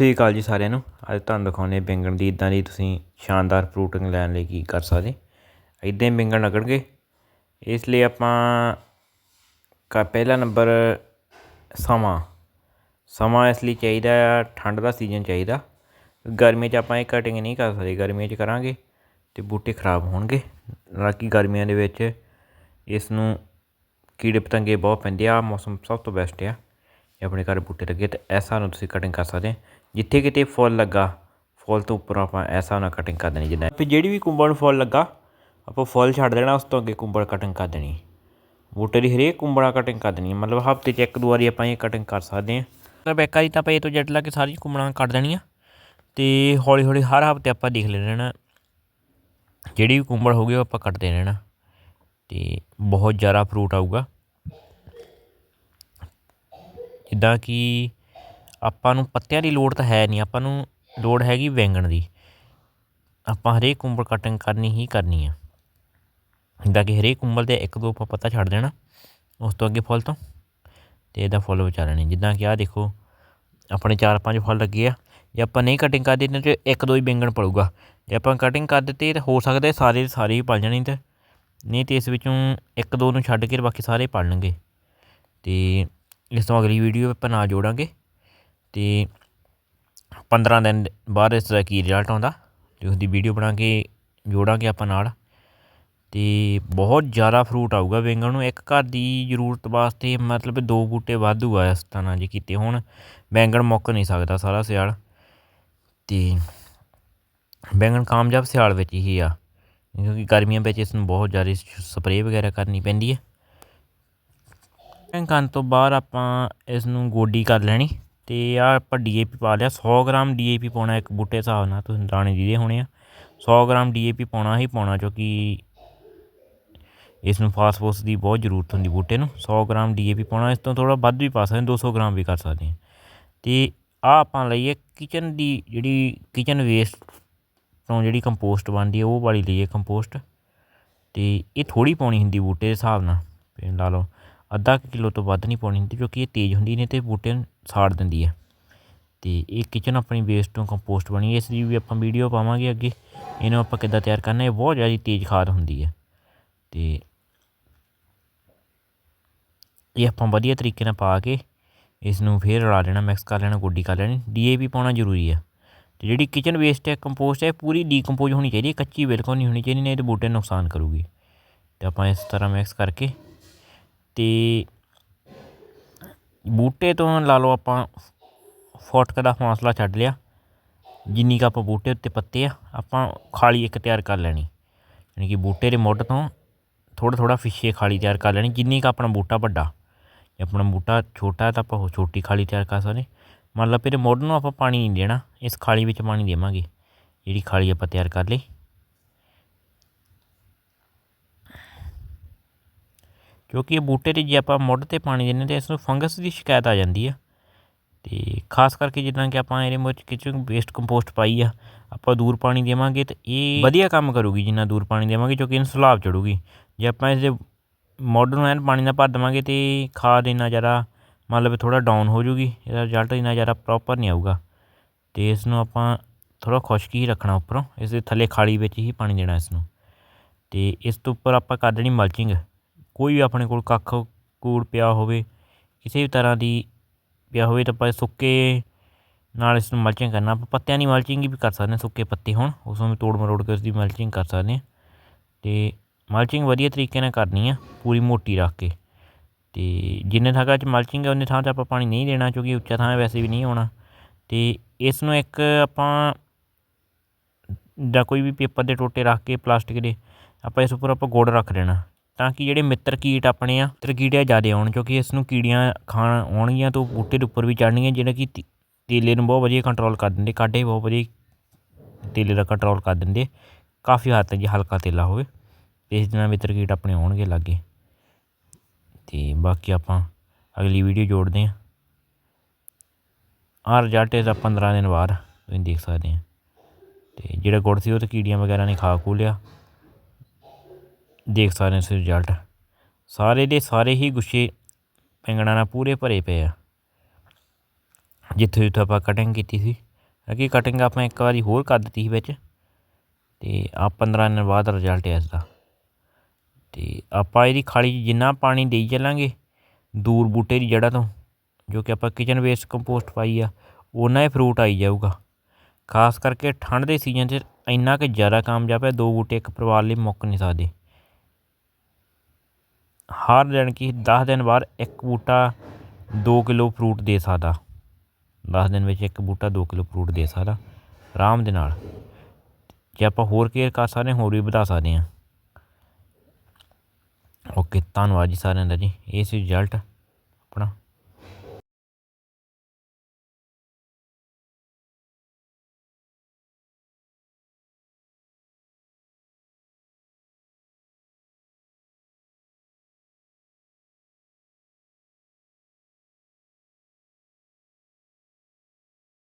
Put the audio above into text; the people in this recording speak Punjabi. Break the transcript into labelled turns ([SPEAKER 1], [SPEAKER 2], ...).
[SPEAKER 1] ਸ੍ਰੀ ਅਕਾਲ ਜੀ ਸਾਰਿਆਂ ਨੂੰ। ਅੱਜ ਤੁਹਾਨੂੰ ਦਿਖਾਉਂਦੇ ਬੈਂਗਣ ਦੀ ਇਦਾਂ ਦੀ ਤੁਸੀਂ ਸ਼ਾਨਦਾਰ ਫਰੂਟਿੰਗ ਲੈਣ ਲਈ ਕੀ ਕਰ ਸਕਦੇ। ਇਦਾਂ ਹੀ ਬੈਂਗਣ ਲੱਗਣਗੇ ਇਸ ਲਈ ਆਪਾਂ ਕਾ, ਪਹਿਲਾ ਨੰਬਰ ਸਮਾਂ। ਸਮਾਂ ਇਸ ਲਈ ਚਾਹੀਦਾ ਆ, ਠੰਡ ਦਾ ਸੀਜ਼ਨ ਚਾਹੀਦਾ। ਗਰਮੀਆਂ 'ਚ ਆਪਾਂ ਇਹ ਕਟਿੰਗ ਨਹੀਂ ਕਰ ਸਕਦੇ, ਗਰਮੀਆਂ 'ਚ ਕਰਾਂਗੇ ਤੇ ਬੂਟੇ ਖਰਾਬ ਹੋਣਗੇ। ਨਾ ਕਿ ਗਰਮੀਆਂ ਦੇ ਵਿੱਚ ਇਸ ਨੂੰ ਕੀੜੇ ਪਤੰਗੇ ਬਹੁਤ ਪੈਂਦੇ ਆ ਮੌਸਮ ਸਭ ਤੋਂ ਬੈਸਟ ਆ। ਜੇ ਆਪਣੇ ਘਰ ਬੂਟੇ ਲੱਗੇ ਤੇ ਐਸਾ ਨੂੰ ਤੁਸੀਂ ਕਟਿੰਗ ਕਰ ਸਕਦੇ ਜਿੱਥੇ ਕਿਤੇ ਫੁੱਲ ਲੱਗਾ, ਫੁੱਲ ਤੋਂ ਉੱਪਰ ਆਪਾਂ ਐਸਾ ਨਾਲ ਕਟਿੰਗ ਕਰ ਦੇਣੀ, ਜਿੱਦਾਂ ਫਿਰ ਜਿਹੜੀ ਵੀ ਕੁੰਬਲ ਨੂੰ ਫੁੱਲ ਲੱਗਾ, ਆਪਾਂ ਫੁੱਲ ਛੱਡ ਦੇਣਾ, ਉਸ ਤੋਂ ਅੱਗੇ ਕੁੰਬਲ ਕਟਿੰਗ ਕਰ ਦੇਣੀ। ਬੂਟੇ ਦੀ ਹਰੇਕ ਕੁੰਬੜਾ ਕਟਿੰਗ ਕਰ ਦੇਣੀ ਮਤਲਬ ਹਫ਼ਤੇ 'ਚ ਇੱਕ ਦੋ ਵਾਰੀ ਆਪਾਂ ਇਹ ਕਟਿੰਗ ਕਰ ਸਕਦੇ ਹਾਂ ਮਤਲਬ ਇੱਕ ਵਾਰੀ ਤਾਂ ਆਪਾਂ ਇਹ ਤੋਂ ਜੱਟ ਲਾ ਕੇ ਸਾਰੀ ਕੁੰਬੜਾਂ ਕੱਟ ਦੇਣੀਆਂ, ਤੇ ਹੌਲੀ ਹੌਲੀ ਹਰ ਹਫ਼ਤੇ ਆਪਾਂ ਦੇਖ ਲੈਣਾ ਜਿਹੜੀ ਵੀ ਕੁੰਬੜ ਹੋਊਗੀ ਉਹ ਆਪਾਂ ਕੱਟਦੇ ਰਹਿਣਾ ਤੇ ਬਹੁਤ ਜ਼ਿਆਦਾ ਫਰੂਟ ਆਊਗਾ। ਜਿੱਦਾਂ ਕਿ ਆਪਾਂ ਨੂੰ ਪੱਤਿਆਂ ਦੀ ਲੋੜ ਤਾਂ ਹੈ ਨਹੀਂ, ਆਪਾਂ ਨੂੰ ਲੋੜ ਹੈਗੀ ਵੈਂਗਣ ਦੀ। ਆਪਾਂ ਹਰੇਕ ਕੁੰਬਲ ਕਟਿੰਗ ਕਰਨੀ ਹੀ ਕਰਨੀ ਆ। ਜਿੱਦਾਂ ਕਿ ਹਰੇਕ ਕੁੰਬਲ 'ਤੇ ਇੱਕ ਦੋ ਆਪਾਂ ਪੱਤਾ ਛੱਡ ਦੇਣਾ, ਉਸ ਤੋਂ ਅੱਗੇ ਫੁੱਲ ਤੋਂ ਅਤੇ ਇਹਦਾ ਫੁੱਲ ਬਚਾ ਲੈਣੇ। ਜਿੱਦਾਂ ਕਿ ਆਹ ਦੇਖੋ, ਆਪਣੇ ਚਾਰ ਪੰਜ ਫੁੱਲ ਲੱਗੇ ਆ। ਜੇ ਆਪਾਂ ਨਹੀਂ ਕਟਿੰਗ ਕਰਦੇ ਇਹਨਾਂ 'ਚ ਇੱਕ ਦੋ ਹੀ ਬੈਂਗਣ ਪੜੂਗਾ। ਜੇ ਆਪਾਂ ਕਟਿੰਗ ਕਰ ਦਿੱਤੀ ਤਾਂ ਹੋ ਸਕਦਾ ਸਾਰੇ ਸਾਰੇ ਹੀ ਪਲ ਜਾਣੇ ਤੇ। ਨਹੀਂ ਤੇ ਇਸ ਵਿੱਚੋਂ ਇੱਕ ਦੋ ਨੂੰ ਛੱਡ ਕੇ ਬਾਕੀ ਸਾਰੇ ਪੜਨਗੇ ਅਤੇ ਇਸ ਤੋਂ ਅਗਲੀ ਵੀਡੀਓ ਆਪਾਂ ਨਾਲ ਜੋੜਾਂਗੇ ਤੇ 15 ਦਿਨ ਬਾਅਦ ਇਸ ਦਾ ਕੀ ਰਿਜ਼ਲਟ ਆਉਂਦਾ, ਤੇ ਉਸ ਦੀ ਵੀਡੀਓ ਬਣਾ ਕੇ ਜੋੜਾਂਗੇ ਆਪਾਂ ਨਾਲ। ਤੇ ਬਹੁਤ ਜ਼ਿਆਦਾ ਫਰੂਟ ਆਊਗਾ ਬੈਂਗਣ ਨੂੰ। ਇੱਕ ਘਰ ਦੀ ਜ਼ਰੂਰਤ ਵਾਸਤੇ ਮਤਲਬ ਦੋ ਬੂਟੇ ਵਾਧੂ ਆ ਇਸ ਤਰ੍ਹਾਂ ਜੇ ਕੀਤੇ ਹੁਣ। ਬੈਂਗਣ ਮੁੱਕ ਨਹੀਂ ਸਕਦਾ ਸਾਰਾ ਸਿਆਲ। ਤੇ ਬੈਂਗਣ ਕਾਮਯਾਬ ਸਿਆਲ ਵਿੱਚ ਹੀ ਆ। ਕਿਉਂਕਿ ਗਰਮੀਆਂ ਵਿੱਚ ਇਸ ਨੂੰ ਬਹੁਤ ਜ਼ਿਆਦਾ ਸਪਰੇਅ ਵਗੈਰਾ ਕਰਨੀ ਪੈਂਦੀ ਹੈ। ਕਰਨ ਤੋਂ ਬਾਅਦ ਆਪਾਂ ਇਸ ਨੂੰ ਗੋਡੀ ਕਰ ਲੈਣੀ ਅਤੇ ਆਹ ਆਪਾਂ ਡੀ ਏ ਪੀ ਪਾ ਲਿਆ। ਸੌ ਗ੍ਰਾਮ ਡੀ ਏ ਪੀ ਪਾਉਣਾ ਇੱਕ ਬੂਟੇ ਹਿਸਾਬ ਨਾਲ, ਤੁਸੀਂ ਦਾਣੇ ਜਿਹਦੇ ਹੋਣੇ ਆ। ਸੌ ਗ੍ਰਾਮ ਡੀ ਏ ਪੀ ਪਾਉਣਾ ਹੀ ਪਾਉਣਾ, ਕਿਉਂਕਿ ਇਸ ਨੂੰ ਫਾਸਫੋਰਸ ਦੀ ਬਹੁਤ ਜ਼ਰੂਰਤ ਹੁੰਦੀ ਬੂਟੇ ਨੂੰ। 100 ਗ੍ਰਾਮ ਡੀਏਪੀ ਪਾਉਣਾ, ਇਸ ਤੋਂ ਥੋੜਾ ਵੱਧ ਵੀ ਪਾ ਸਕਦੇ 200 ਗ੍ਰਾਮ ਵੀ ਕਰ ਸਕਦੇ ਹਾਂ ਤੇ ਆ ਆਪਾਂ ਲਈਏ ਕਿਚਨ ਦੀ ਜਿਹੜੀ ਕਿਚਨ ਵੇਸਟ ਤੋਂ ਜਿਹੜੀ ਕੰਪੋਸਟ ਬਣਦੀ ਹੈ ਉਹ ਵਾਲੀ ਲਈਏ ਕੰਪੋਸਟ ਤੇ ਇਹ ਥੋੜੀ ਪਾਉਣੀ ਹੁੰਦੀ ਬੂਟੇ ਦੇ ਹਿਸਾਬ ਨਾਲ, ਲਾ ਲਓ। ਅੱਧਾ ਕਿਲੋ ਤੋਂ ਵੱਧ ਨਹੀਂ ਪਾਉਣੀ ਹੁੰਦੀ ਕਿਉਂਕਿ ਇਹ ਤੇਜ਼ ਹੁੰਦੀ ਨੇ ਅਤੇ ਬੂਟੇ ਨੂੰ ਸਾੜ ਦਿੰਦੀ ਹੈ। ਅਤੇ ਇਹ ਕਿਚਨ ਆਪਣੀ ਵੇਸਟ ਤੋਂ ਕੰਪੋਸਟ ਬਣੀ ਇਸ ਦੀ ਵੀ ਆਪਾਂ ਵੀਡੀਓ ਪਾਵਾਂਗੇ ਅੱਗੇ। ਇਹਨੂੰ ਆਪਾਂ ਕਿੱਦਾਂ ਤਿਆਰ ਕਰਨਾ, ਇਹ ਬਹੁਤ ਜ਼ਿਆਦਾ ਤੇਜ਼ ਖਾਦ ਹੁੰਦੀ ਹੈ। ਅਤੇ ਇਹ ਆਪਾਂ ਵਧੀਆ ਤਰੀਕੇ ਨਾਲ ਪਾ ਕੇ ਇਸ ਨੂੰ ਫੇਰ ਰਲਾ ਲੈਣਾ ਮਿਕਸ ਕਰ ਲੈਣਾ, ਗੋਡੀ ਕਰ ਲੈਣੀ। ਡੀਏਪੀ ਪਾਉਣਾ ਜ਼ਰੂਰੀ ਹੈ। ਤੇ ਜਿਹੜੀ ਕਿਚਨ ਵੇਸਟ ਹੈ ਕੰਪੋਸਟ ਹੈ ਪੂਰੀ ਡੀਕੰਪੋਜ਼ ਹੋਣੀ ਚਾਹੀਦੀ ਹੈ, ਕੱਚੀ ਬਿਲਕੁਲ ਨਹੀਂ ਹੋਣੀ ਚਾਹੀਦੀ, ਨਹੀਂ ਤੇ ਬੂਟੇ ਨੂੰ ਨੁਕਸਾਨ ਕਰੂਗੀ। ਤੇ ਆਪਾਂ ਇਸ ਤਰ੍ਹਾਂ ਮਿਕਸ ਕਰਕੇ ਅਤੇ ਬੂਟੇ ਤੋਂ ਲਾ ਲਓ ਆਪਾਂ ਫੁੱਟ ਦਾ ਫਾਸਲਾ ਛੱਡ ਲਿਆ। ਜਿੰਨੀ ਕੁ ਆਪਾਂ ਬੂਟੇ ਉੱਤੇ ਪੱਤੇ ਆ, ਆਪਾਂ ਖਾਲੀ ਇੱਕ ਤਿਆਰ ਕਰ ਲੈਣੀ। ਯਾਨੀ ਕਿ ਬੂਟੇ ਦੇ ਮੁੱਢ ਤੋਂ ਥੋੜ੍ਹਾ ਥੋੜ੍ਹਾ ਫਿੱਛੇ ਖਾਲੀ ਤਿਆਰ ਕਰ ਲੈਣੀ, ਜਿੰਨੀ ਕੁ ਆਪਣਾ ਬੂਟਾ ਵੱਡਾ। ਜੇ ਆਪਣਾ ਬੂਟਾ ਛੋਟਾ ਤਾਂ ਆਪਾਂ ਉਹ ਛੋਟੀ ਖਾਲੀ ਤਿਆਰ ਕਰ ਸਕਦੇ। ਮਤਲਬ ਇਹਦੇ ਮੁੱਢ ਨੂੰ ਆਪਾਂ ਪਾਣੀ ਨਹੀਂ ਦੇਣਾ, ਇਸ ਖਾਲੀ ਵਿੱਚ ਪਾਣੀ ਦੇਵਾਂਗੇ। ਜਿਹੜੀ ਖਾਲੀ ਆਪਾਂ ਤਿਆਰ ਕਰ ਲਈ। ਕਿਉਂਕਿ ਇਹ ਬੂਟੇ 'ਤੇ ਜੇ ਆਪਾਂ ਮੁੱਢ 'ਤੇ ਪਾਣੀ ਦਿੰਦੇ ਤਾਂ ਇਸ ਨੂੰ ਫੰਗਸ ਦੀ ਸ਼ਿਕਾਇਤ ਆ ਜਾਂਦੀ ਆ। ਤੇ ਖਾਸ ਕਰਕੇ ਜਿੱਦਾਂ ਕਿ ਆਪਾਂ ਇਹਦੇ ਵਿੱਚ ਕਿਚਨ ਵੇਸਟ ਕੰਪੋਸਟ ਪਾਈ ਆ, ਆਪਾਂ ਦੂਰ ਪਾਣੀ ਦੇਵਾਂਗੇ ਤੇ ਇਹ ਵਧੀਆ ਕੰਮ ਕਰੂਗੀ ਜਿੰਨਾ ਦੂਰ ਪਾਣੀ ਦੇਵਾਂਗੇ ਕਿਉਂਕਿ ਇਹਨੂੰ ਸਲਾਬ ਚੜੂਗੀ। ਜੇ ਆਪਾਂ ਇਸਦੇ ਮੁੱਢ ਨੂੰ ਐਨ ਪਾਣੀ ਨਾਲ ਭਰ ਦੇਵਾਂਗੇ ਤੇ ਖਾਦ ਇੰਨਾ ਜ਼ਿਆਦਾ ਮਤਲਬ ਥੋੜਾ ਡਾਊਨ ਹੋ ਜੂਗੀ, ਇਹਦਾ ਰਿਜ਼ਲਟ ਇੰਨਾ ਜ਼ਿਆਦਾ ਪ੍ਰੋਪਰ ਨਹੀਂ ਆਊਗਾ। ਤੇ ਇਸ ਨੂੰ ਆਪਾਂ ਥੋੜਾ ਖੁਸ਼ਕ ਹੀ ਰੱਖਣਾ ਉੱਪਰੋਂ ਇਸ ਦੇ ਥੱਲੇ ਖਾਲੀ ਵਿੱਚ ਹੀ ਪਾਣੀ ਦੇਣਾ ਇਸ ਨੂੰ ਤੇ ਇਸ ਤੋਂ ਉੱਪਰ ਆਪਾਂ ਕਰ ਦੇਣੀ ਮਲਚਿੰਗ ਕੋਈ ਵੀ ਆਪਣੇ ਕੋਲ ਕੱਖ ਕੂੜ ਪਿਆ ਹੋਵੇ, ਕਿਸੇ ਵੀ ਤਰ੍ਹਾਂ ਦੀ ਪਿਆ ਹੋਵੇ ਤਾਂ ਆਪਾਂ ਸੁੱਕੇ ਨਾਲ ਇਸ ਨੂੰ ਮਲਚਿੰਗ ਕਰਨਾ। ਆਪਾਂ ਪੱਤਿਆਂ ਦੀ ਮਲਚਿੰਗ ਵੀ ਕਰ ਸਕਦੇ ਹਾਂ, ਸੁੱਕੇ ਪੱਤੇ ਹੋਣ, ਉਸ ਨੂੰ ਤੋੜ ਮਰੋੜ ਕੇ ਉਸ ਦੀ ਮਲਚਿੰਗ ਕਰ ਸਕਦੇ ਹਾਂ। ਅਤੇ ਮਲਚਿੰਗ ਵਧੀਆ ਤਰੀਕੇ ਨਾਲ ਕਰਨੀ ਆ, ਪੂਰੀ ਮੋਟੀ ਰੱਖ ਕੇ। ਅਤੇ ਜਿੰਨੇ ਥਾਂ 'ਚ ਮਲਚਿੰਗ ਹੈ ਉਹਨੇ ਥਾਂ 'ਚ ਆਪਾਂ ਪਾਣੀ ਨਹੀਂ ਦੇਣਾ, ਕਿਉਂਕਿ ਉੱਚਾ ਥਾਂ ਵੈਸੇ ਵੀ ਨਹੀਂ ਹੋਣਾ। ਅਤੇ ਇਸ ਨੂੰ ਇੱਕ ਆਪਾਂ ਜਾਂ ਕੋਈ ਵੀ ਪੇਪਰ ਦੇ ਟੋਟੇ ਰੱਖ ਕੇ, ਪਲਾਸਟਿਕ ਦੇ, ਆਪਾਂ ਇਸ ਉੱਪਰ ਆਪਾਂ ਗੁੜ ਰੱਖ ਦੇਣਾ। ਤਾਂ ਕਿ ਜਿਹੜੇ ਮਿੱਤਰ ਕੀਟ ਆਪਣੇ ਆ, ਮਿੱਤਰ ਕੀੜੇ ਜ਼ਿਆਦਾ ਆਉਣ ਕਿਉਂਕਿ ਇਸ ਨੂੰ ਕੀੜੀਆਂ ਖਾਣ ਆਉਣਗੀਆਂ ਤਾਂ ਬੂਟੇ ਦੇ ਉੱਪਰ ਵੀ ਚੜਨਗੀਆਂ ਜਿਹੜਾ ਕਿ ਤੇਲੇ ਨੂੰ ਬਹੁਤ ਵਧੀਆ ਕੰਟਰੋਲ ਕਰ ਦਿੰਦੇ ਕਾਡੇ ਬਹੁਤ ਵਧੀਆ ਤੇਲੇ ਦਾ ਕੰਟਰੋਲ ਕਰ ਦਿੰਦੇ, ਕਾਫੀ ਹੱਦ ਤੱਕ ਜੇ ਹਲਕਾ ਤੇਲਾ ਹੋਵੇ ਇਸ ਦੇ ਨਾਲ ਮਿੱਤਰ ਕੀਟ ਆਪਣੇ ਆਉਣਗੇ ਲਾਗੇ। ਅਤੇ ਬਾਕੀ ਆਪਾਂ ਅਗਲੀ ਵੀਡੀਓ ਜੋੜਦੇ ਹਾਂ। ਆਹ ਰਿਜ਼ਲਟ ਇਹਦਾ 15 ਦਿਨ ਬਾਅਦ, ਤੁਸੀਂ ਦੇਖ ਸਕਦੇ ਆ ਅਤੇ ਜਿਹੜਾ ਗੁੜ ਸੀ ਉਹ ਤਾਂ ਕੀੜੀਆਂ ਵਗੈਰਾ ਨੇ ਖਾ ਖੂ ਲਿਆ। ਦੇਖ ਸਕਦੇ ਹੋ ਰਿਜ਼ਲਟ ਸਾਰੇ ਦੇ ਸਾਰੇ ਹੀ ਗੁੱਛੇ ਬੈਂਗਣਾਂ ਨਾਲ ਪੂਰੇ ਭਰੇ ਪਏ ਆ। ਜਿੱਥੇ ਜਿੱਥੇ ਆਪਾਂ ਕਟਿੰਗ ਕੀਤੀ ਸੀ। ਕਿ ਕਟਿੰਗ ਆਪਾਂ ਇੱਕ ਵਾਰੀ ਹੋਰ ਕਰ ਦਿੱਤੀ ਸੀ ਵਿੱਚ। ਤੇ ਆ 15 ਦਿਨ ਬਾਅਦ ਰਿਜ਼ਲਟ ਹੈ ਇਸ ਦਾ ਤੇ ਆਪਾਂ ਇਹਦੀ ਖਾਲੀ 'ਚ ਜਿੰਨਾ ਪਾਣੀ ਦੇਈ ਚੱਲਾਂਗੇ, ਦੂਰ ਬੂਟੇ ਦੀ ਜੜ੍ਹਾਂ ਤੋਂ, ਜੋ ਕਿ ਆਪਾਂ ਕਿਚਨ ਵੇਸਟ ਕੰਪੋਸਟ ਪਾਈ ਆ ਉਹਨਾਂ ਹੀ ਫਰੂਟ ਆਈ ਜਾਊਗਾ। ਖਾਸ ਕਰਕੇ ਠੰਡ ਦੇ ਸੀਜ਼ਨ 'ਚ ਇੰਨਾ ਕਿ ਜ਼ਿਆਦਾ ਕਾਮਯਾਬ ਹੈ, ਦੋ ਬੂਟੇ ਇੱਕ ਪਰਿਵਾਰ ਲਈ ਮੁੱਕ ਨਹੀਂ ਸਕਦੇ। ਹਰ ਜਾਣੀ ਕਿ ਦਸ ਦਿਨ ਬਾਅਦ ਇੱਕ ਬੂਟਾ ਦੋ ਕਿਲੋ ਫਰੂਟ ਦੇ ਸਕਦਾ। ਦਸ ਦਿਨ ਵਿੱਚ ਇੱਕ ਬੂਟਾ ਦੋ ਕਿਲੋ ਫਰੂਟ ਦੇ ਸਕਦਾ ਆਰਾਮ ਦੇ ਨਾਲ। ਜੇ ਆਪਾਂ ਹੋਰ ਕੇਅਰ ਕਰ ਸਕਦੇ ਹਾਂ, ਹੋਰ ਵੀ ਵਧਾ ਸਕਦੇ ਹਾਂ। ਓਕੇ ਧੰਨਵਾਦ ਜੀ ਸਾਰਿਆਂ ਦਾ ਜੀ। ਇਹ ਸੀ ਰਿਜ਼ਲਟ